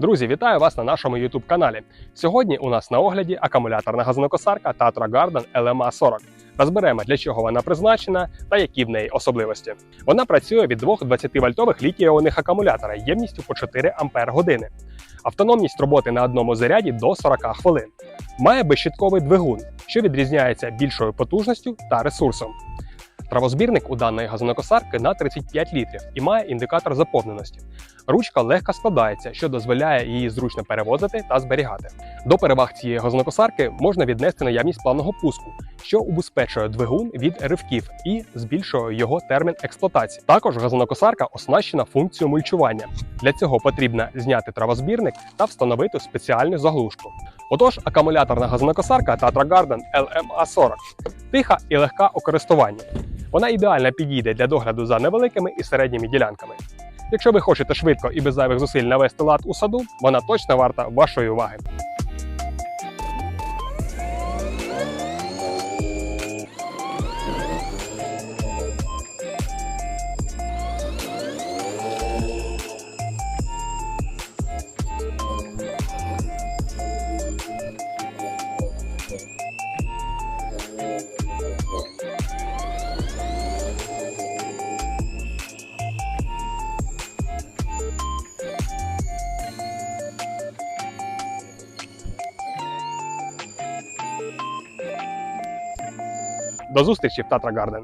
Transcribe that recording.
Друзі, вітаю вас на нашому youtube каналі. Сьогодні у нас на огляді акумуляторна газонокосарка Tatra Garden LMA 40. Розберемо, для чого вона призначена та які в неї особливості. Вона працює від двох 20-вольтових літій-іонних акумулятора ємністю по 4 Ампер години. Автономність роботи на одному заряді до 40 хвилин. Має безщитковий двигун, що відрізняється більшою потужністю та ресурсом. Травозбірник у даної газонокосарки на 35 літрів і має індикатор заповненості. Ручка легко складається, що дозволяє її зручно перевозити та зберігати. До переваг цієї газонокосарки можна віднести наявність плавного пуску, що убезпечує двигун від ривків і збільшує його термін експлуатації. Також газонокосарка оснащена функцією мульчування. Для цього потрібно зняти травозбірник та встановити спеціальну заглушку. Отож, акумуляторна газонокосарка Tatra Garden LMA 40 тиха і легка у користуванні. Вона ідеально підійде для догляду за невеликими і середніми ділянками. Якщо ви хочете швидко і без зайвих зусиль навести лад у саду, вона точно варта вашої уваги. До зустрічі в Татра Garden!